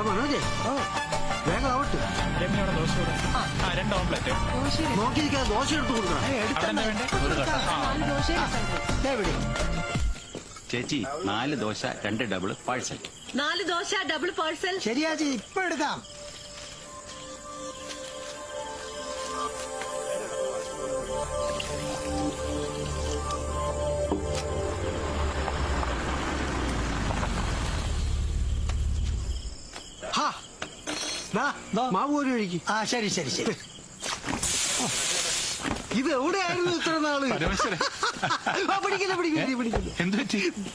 മനോജേ വേഗം ആവട്ടെ രമ്യയുടെ ദോശ കൂടെ ആ രണ്ട് ഓംപ്ലേറ്റ് നോക്കിയിരിക്കാതെ ദോശ എടുത്ത് കൊടുക്കണം. അവിടെ എന്താ വേണ്ടേ? ഒരു കട്ട ആ. ചേച്ചി നാല് ദോശ രണ്ട് ഡബിൾ പാഴ്സൽ നാല് ദോശ ഡബിൾ പാഴ്സൽ ശരിയാ ചേച്ചി ഇപ്പൊ എടുക്കാം. മാവ് ഒരു ഒഴുകി ആ ശരി ശരി ശരി. ഇത് എവിടെയായിരുന്നു ഇത്ര നാൾ? ആ, പിടിക്കില്ല പിടിക്കില്ല പിടിക്കില്ല. എന്ത്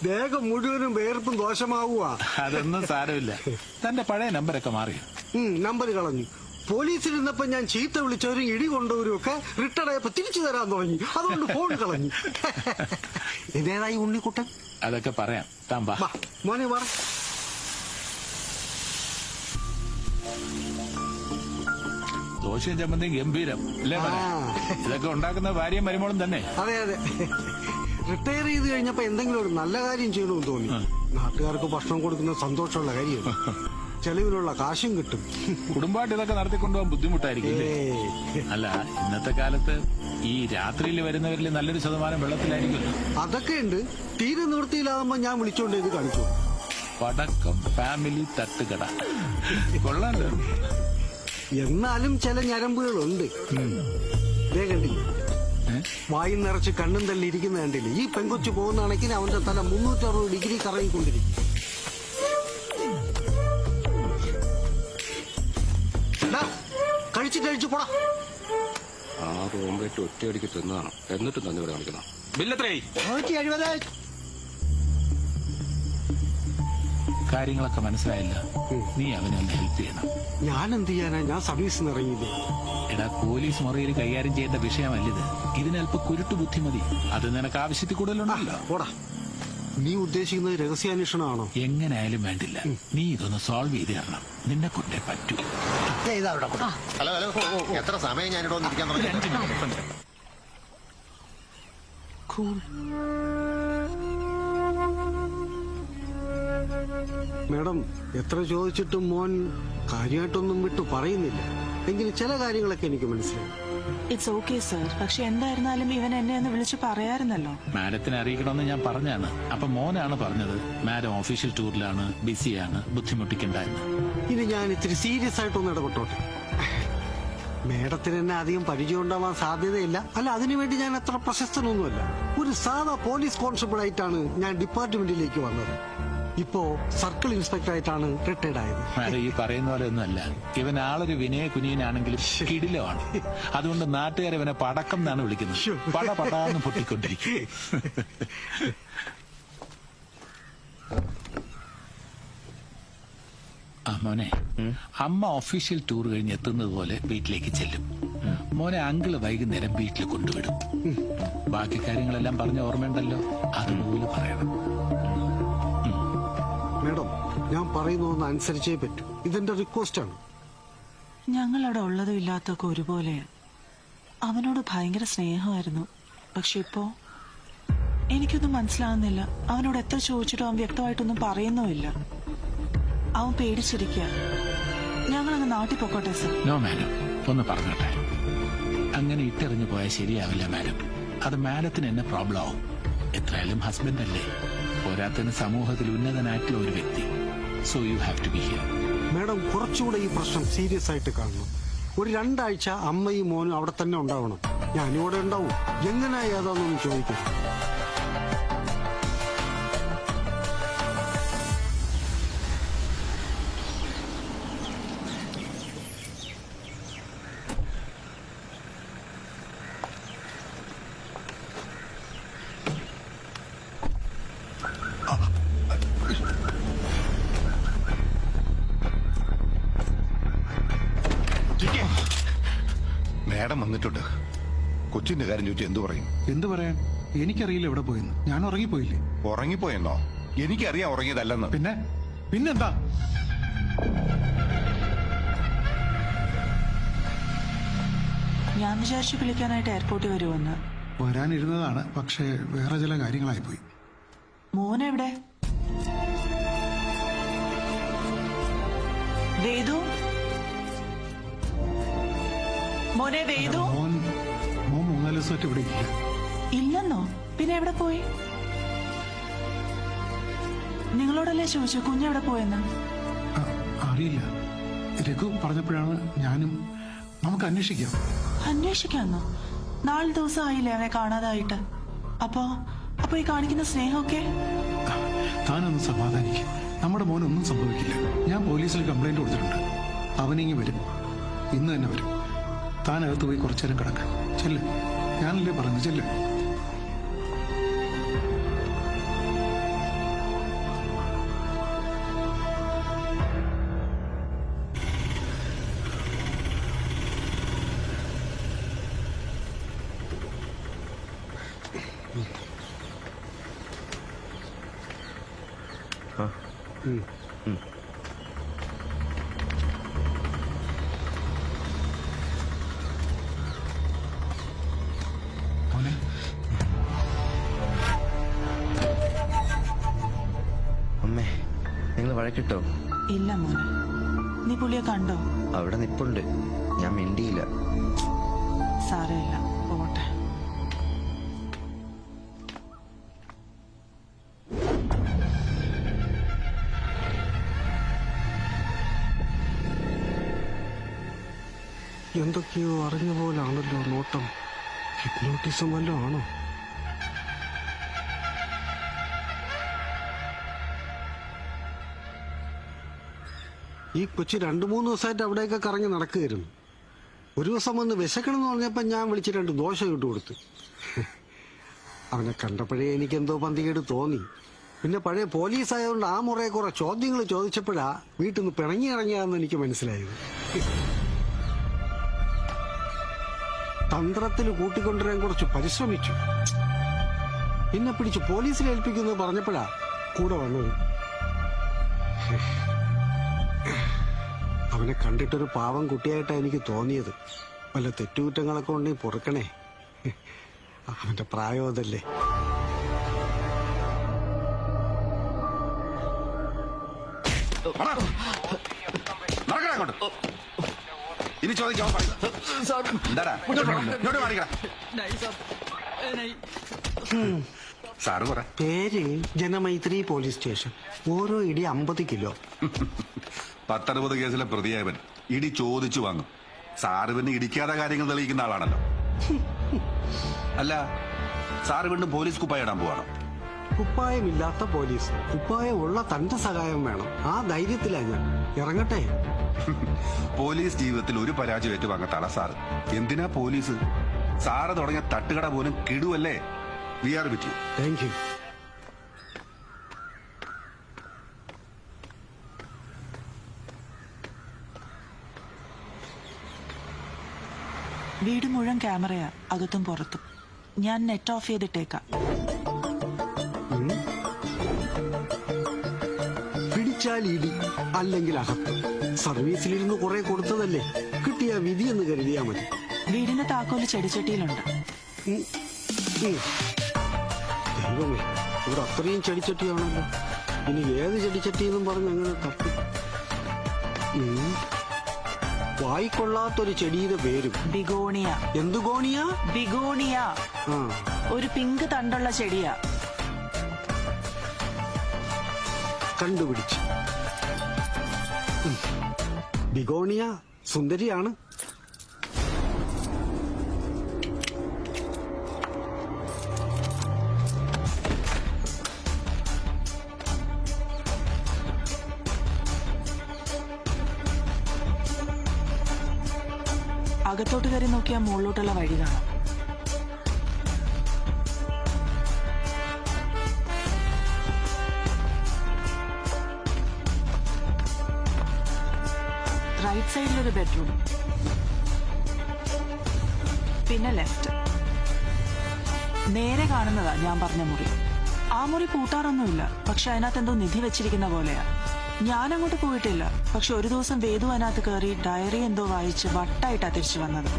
ദേഹം മുഴുവനും വേർപ്പും ദോഷമാവുക. അതൊന്നും സാരമില്ല. തന്റെ പഴയ നമ്പരൊക്കെ മാറി. നമ്പർ കളഞ്ഞു. പോലീസിലിരുന്നപ്പോ ഞാൻ ചീത്ത വിളിച്ചവരും ഇടി കൊണ്ടവരും ഒക്കെ റിട്ടയർഡ് ആയപ്പോ തിരിച്ചു തരാൻ തുടങ്ങി. അതുകൊണ്ട് ഫോൺ കളഞ്ഞു. ഇതേതായി ഉണ്ണിക്കുട്ടൻ? അതൊക്കെ പറയാം. താൻ വാ. വാ മോനെ പറ ദോശയും ചമ്മന്തിയും ഗംഭീരം. അല്ലേ മോനെ? ഇതൊക്കെ ഉണ്ടാക്കുന്ന ഭാര്യയും മരുമോളും തന്നെ. അതെ അതെ. റിട്ടയർ ചെയ്ത് കഴിഞ്ഞപ്പോ എന്തെങ്കിലും ഒരു നല്ല കാര്യം ചെയ്യണമെന്ന് തോന്നി. നാട്ടുകാർക്ക് ഭക്ഷണം കൊടുക്കുന്ന സന്തോഷമുള്ള കാര്യം. ചെലവിലുള്ള കാശും കിട്ടും. കുടുംബമായിട്ട് ഇതൊക്കെ നടത്തിക്കൊണ്ടുപോകാൻ ബുദ്ധിമുട്ടായിരിക്കും ഇല്ലേ? ഏയ്. അല്ല ഇന്നത്തെ കാലത്ത് ഈ രാത്രിയിൽ വരുന്നവരിൽ നല്ലൊരു ശതമാനം വെള്ളത്തിലായിരിക്കുമല്ലോ അതൊക്കെ ഉണ്ട്. തീരെ നിവൃത്തിയിലാകുമ്പോ ഞാൻ വിളിച്ചോണ്ട് ഇത് കാണിച്ചു പടക്കം ഫാമിലി തട്ടുകട. കൊള്ളാലോ. എന്നാലും ചില ഞരമ്പുകളുണ്ട്. ദേ കണ്ടില്ലേ? നിറച്ച് കണ്ണും തള്ളി ഇരിക്കുന്ന കണ്ടില്ലേ? ഈ പെങ്കൊച്ചു പോകുന്നാണെങ്കിൽ അവന്റെ തല മുന്നൂറ്ററുപത് ഡിഗ്രി കറങ്ങിക്കൊണ്ടിരിക്കും. കഴിച്ചു കഴിച്ച് പോടാ. ആറ് ഓംലേറ്റ് ഒറ്റയടിക്ക് തിന്നതാണ് എന്നിട്ടും തന്നെ ഇവിടെ കാണിക്കണം ബില്ലത്രേ. നൂറ്റി എഴുപത് കാര്യങ്ങളൊക്കെ മനസ്സിലായില്ല. നീ അവനെ ഒന്ന് ഹെൽപ്പ് ചെയ്യണം. ഞാൻ എന്ത് ചെയ്യാനാ? ഞാൻ സർവീസ് ഇറങ്ങിയില്ലേ? എടാ പോലീസ് മുറിയിൽ കൈകാര്യം ചെയ്യേണ്ട വിഷയമല്ലിത് ഇതിനല്പ കുരുട്ടു ബുദ്ധിമതി അത് നിനക്ക് ആവശ്യത്തിൽ കൂടുതലുണ്ടല്ലോ. പോടാ. നീ ഉദ്ദേശിക്കുന്നത് രഹസ്യാന്വേഷണമാണോ? എങ്ങനെയായാലും വേണ്ടില്ല. നീ ഇതൊന്ന് സോൾവ് ചെയ്ത് തരണം. നിന്നെ കൊണ്ടേ പറ്റൂ. ഹലോ ഹലോ എത്ര സമയം ഞാനിവിടെ വന്നിരിക്കാൻ മാഡം എത്ര ചോദിച്ചിട്ടും മോൻ കാര്യമായിട്ടൊന്നും വിട്ടു പറയുന്നില്ല. എങ്കിലും ചില കാര്യങ്ങളൊക്കെ എനിക്ക് മനസ്സിലായി. ഇറ്റ്സ് ഓക്കെ സർ പക്ഷെ എന്തായിരുന്നാലും ഇവൻ എന്നെ ഒന്ന് വിളിച്ച് പറയാറുന്നല്ലോ മാഡത്തിനെ അറിയിക്കണമെന്ന് ഞാൻ പറഞ്ഞാണ്. അപ്പൊ മോനാണ് പറഞ്ഞത് മാഡം ഓഫീഷ്യൽ ടൂറിലാണ് ബിസിയാണ് ബുദ്ധിമുട്ടിക്കണ്ട എന്ന് ഇനി ഞാൻ ഇത്തിരി സീരിയസ് ആയിട്ടൊന്ന് ഇടപെട്ടോട്ടെ. മേഡത്തിന് എന്നെ അധികം പരിചയം ഉണ്ടാവാൻ സാധ്യതയില്ല. അല്ല അതിനുവേണ്ടി ഞാൻ അത്ര പ്രശസ്തനൊന്നുമല്ല. ഒരു സാധാ പോലീസ് കോൺസ്റ്റബിൾ ആയിട്ടാണ് ഞാൻ ഡിപ്പാർട്ട്മെന്റിലേക്ക് വന്നത്. ഇപ്പോ സർക്കിൾ ഇൻസ്പെക്ടർ ആയിട്ടാണ് റിട്ടയർഡ് ആയത്. മാഡം ഈ പറയുന്ന പോലെ ഒന്നുമല്ല ഇവൻ ആളൊരു വിനയ കുനിയനാണെങ്കിലും കിടിലമാണ്. അതുകൊണ്ട് നാട്ടുകാർ ഇവനെ പടക്കം എന്നാണ് വിളിക്കുന്നത്. പട പടാന്ന് പൊട്ടിക്കൊണ്ടിരിക്കും. ആ മോനെ അമ്മ ഒഫീഷ്യൽ ടൂർ കഴിഞ്ഞ് എത്തുന്നത് പോലെ വീട്ടിലേക്ക് ചെല്ലും. മോനെ അങ്കിൾ വൈകുന്നേരം വീട്ടിൽ കൊണ്ടുവിടും. ബാക്കി കാര്യങ്ങളെല്ലാം പറഞ്ഞ ഓർമ്മയുണ്ടല്ലോ? അതുപോലെ പറയണം. മേഡം ഞാൻ പറയുന്നതൊന്ന് അനുസരിച്ചേ പറ്റൂ. ഇതെന്റെ റിക്വസ്റ്റ് ആണ് ഞങ്ങളവിടെ ഉള്ളതും ഇല്ലാത്തൊക്കെ ഒരുപോലെ അവനോട് ഭയങ്കര സ്നേഹമായിരുന്നു. പക്ഷെ ഇപ്പോ എനിക്കൊന്നും മനസ്സിലാവുന്നില്ല. അവനോട് എത്ര ചോദിച്ചിട്ടും അവൻ വ്യക്തമായിട്ടൊന്നും പറയുന്നുമില്ല. അവൻ പേടിച്ചിരിക്കുക ഞങ്ങളങ്ങ് നാട്ടിൽ പൊക്കോട്ടെ സർ. നോ മാഡം ഒന്ന് പറഞ്ഞോട്ടെ. അങ്ങനെ ഇട്ടെറിഞ്ഞു പോയാൽ ശരിയാവില്ല മാഡം അത് മാഡത്തിന് എന്നെ പ്രോബ്ലം ആവും. എത്രയായാലും ഹസ്ബൻഡ് അല്ലേ? പോരാത്തതിന് സമൂഹത്തിൽ ഉന്നതനായിട്ടുള്ള ഒരു വ്യക്തി. So you have to be here madam കുറച്ചുകൂടെ ഈ പ്രശ്നം സീരിയസ് ആയിട്ട് കാണണം. ഒരു രണ്ടാഴ്ച അമ്മയും മോനും അവിടെ തന്നെ ഉണ്ടാവണം. ഞാനും ഇവിടെ ഉണ്ടാവും. എങ്ങനെ ഏതാണെന്നൊന്ന് ചോദിക്കും. മേഡം വന്നിട്ടുണ്ട്. കൊച്ചിന്റെ കാര്യം ചോദിച്ചു എന്തു പറയും? എന്തു പറയാൻ? എനിക്കറിയില്ല എവിടെ പോയെന്ന്. ഞാൻ ഉറങ്ങിപ്പോയില്ലേ? ഉറങ്ങിപ്പോയെന്നോ? എനിക്കറിയാം ഉറങ്ങിയതല്ലെന്ന്. പിന്നെ? പിന്നെന്താ? ഞാൻ വിചാരിച്ചു വിളിക്കാനായിട്ട് എയർപോർട്ടിൽ വരുമെന്ന്. വരാനിരുന്നതാണ് പക്ഷേ വേറെ ചില കാര്യങ്ങളായി പോയി മോനെവിടെ വേദു മോനെ വേദു മോൻ മോൻ മൂന്നാൽ ദിവസമായിട്ട് ഇവിടെ ഇല്ല. ഇല്ലെന്നോ? പിന്നെ എവിടെ പോയി? നിങ്ങളോടല്ലേ ചോദിച്ചു കുഞ്ഞെവിടെ പോയെന്ന്? അറിയില്ല. രഘു പറഞ്ഞപ്പോഴാണ് ഞാനും നമുക്ക് അന്വേഷിക്കാം. അന്വേഷിക്കാന്നോ? നാല് ദിവസം ആയില്ലേ അവനെ കാണാതായിട്ട്. അപ്പോ അപ്പൊ ഈ കാണിക്കുന്ന സ്നേഹമൊക്കെ? താനൊന്ന് സമാധാനിക്കും. നമ്മുടെ മോനൊന്നും സംഭവിക്കില്ല. ഞാൻ പോലീസിൽ കംപ്ലൈന്റ് കൊടുത്തിട്ടുണ്ട്. അവനിങ്ങി വരും. ഇന്ന് തന്നെ വരും. താൻ അകത്ത് പോയി കുറച്ചു നേരം കിടക്കാം. ചെല്ല്. ഞാനല്ലേ പറഞ്ഞു ചെല്ല്. മോനെ വഴക്കിട്ടോ ഇല്ല മോനെ. നീ പുള്ളിയെ കണ്ടോ? അവിടെ നിപ്പുണ്ട്. ഞാൻ മിണ്ടിയില്ല. സാരമില്ല. പോട്ടെ എന്തൊക്കെയോ അറിഞ്ഞ പോലാണല്ലോ നോട്ടം. ഹിപ്നോട്ടിസം വല്ലതും ആണോ? ഈ കൊച്ചി രണ്ടു മൂന്ന് ദിവസമായിട്ട് അവിടെയൊക്കെ കറങ്ങി നടക്കുകയായിരുന്നു. ഒരു ദിവസം വന്ന് വിശക്കണം എന്ന് പറഞ്ഞപ്പോൾ ഞാൻ വിളിച്ച് രണ്ട് ദോശ ഇട്ട് കൊടുത്തു. അവനെ കണ്ടപ്പോഴേ എനിക്കെന്തോ പന്തികേട് തോന്നി. പിന്നെ പഴയ പോലീസ് ആയതുകൊണ്ട് ആ മുറയെ കുറെ ചോദ്യങ്ങൾ ചോദിച്ചപ്പോഴാ വീട്ടിൽ നിന്ന് പിണങ്ങി ഇറങ്ങിയാന്ന് എനിക്ക് മനസ്സിലായത്. തന്ത്രത്തിൽ കൂട്ടിക്കൊണ്ടുവരാൻ കുറച്ച് പരിശ്രമിച്ചു. പിന്നെ പിടിച്ച് പോലീസിൽ ഏൽപ്പിക്കുന്നത് പറഞ്ഞപ്പോഴാ കൂടെ വന്നത്. അവനെ കണ്ടിട്ടൊരു പാവം കുട്ടിയായിട്ടാ എനിക്ക് തോന്നിയത്. വല്ല തെറ്റുകുറ്റങ്ങളൊക്കെ ഉണ്ടെങ്കിൽ പൊറുക്കണേ. അവന്റെ പ്രായം അതല്ലേ. ഇനി ചോദിക്കാൻ സാറ് പറ. പേര് ജനമൈത്രി പോലീസ് സ്റ്റേഷൻ. ഓരോ ഇടി അമ്പത് കിലോ. പത്തറുപത് കേസിലെ പ്രതിയായവൻ ഇടി ചോദിച്ചു വാങ്ങും. സാറ് പിന്നെ ഇടിക്കാതെ കാര്യങ്ങൾ തെളിയിക്കുന്ന ആളാണല്ലോ. അല്ല സാറ് വീണ്ടും പോലീസ് കുപ്പായ ഇടാൻ പോവാണോ? കുപ്പായമില്ലാത്ത പോലീസ്. കുപ്പായം ഉള്ള തന്റെ സഹായം വേണം. ആ ധൈര്യത്തിലാ ഞാൻ. ഇറങ്ങട്ടെ. പോലീസ് ജീവിതത്തിൽ ഒരു പരാജയം ഏറ്റുവാങ്ങത്താളാ സാറ്. എന്തിനാ പോലീസ്? സാറ് തുടങ്ങിയ തട്ടുകട പോലും കിടുവല്ലേ we are with you thank you വീട് മുഴുവൻ ക്യാമറയാ. അകത്തും പുറത്തും. ഞാൻ നെറ്റ് ഓഫ് ചെയ്തിട്ടേക്കാം. പിടിച്ചാൽ ഇടി അല്ലെങ്കിൽ അകത്ത് സർവീസിലിരുന്ന് കുറെ കൊടുത്തതല്ലേ? കിട്ടിയ വിധി എന്ന് കരുതിയാ മതി. വീടിന്റെ താക്കോൽ ചെടിച്ചട്ടിയിലുണ്ട്. ദൈവമേ ഇവിടെ അത്രയും ചെടിച്ചട്ടിയാണല്ലോ. ഇനി ഏത് ചെടിച്ചട്ടി എന്നും പറഞ്ഞ് അങ്ങനെ തപ്പി. വായിക്കൊള്ളാത്തൊരു ചെടിയുടെ പേരും. ബിഗോണിയ. എന്തു ഗോണിയ? ബിഗോണിയ. ആ. ഒരു പിങ്ക് തണ്ടുള്ള ചെടിയാ. കണ്ടുപിടിച്ചു. ബിഗോണിയ സുന്ദരിയാണ്. അകത്തോട്ട് കയറി നോക്കിയാൽ മുകളിലോട്ടുള്ള വഴി കാണാം. റൈറ്റ് സൈഡിലൊരു ബെഡ്റൂം പിന്നെ ലെഫ്റ്റ് നേരെ കാണുന്നതാ ഞാൻ പറഞ്ഞ മുറി. ആ മുറി പൂട്ടാറൊന്നുമില്ല പക്ഷെ അതിനകത്ത് എന്തോ നിധി വെച്ചിരിക്കുന്ന പോലെയാ. ഞാൻ അങ്ങോട്ട് പോയിട്ടില്ല. പക്ഷെ ഒരു ദിവസം വേദു അതിനകത്ത് കയറി ഡയറി എന്തോ വായിച്ച് വട്ടായിട്ടാ തിരിച്ചു വന്നത്.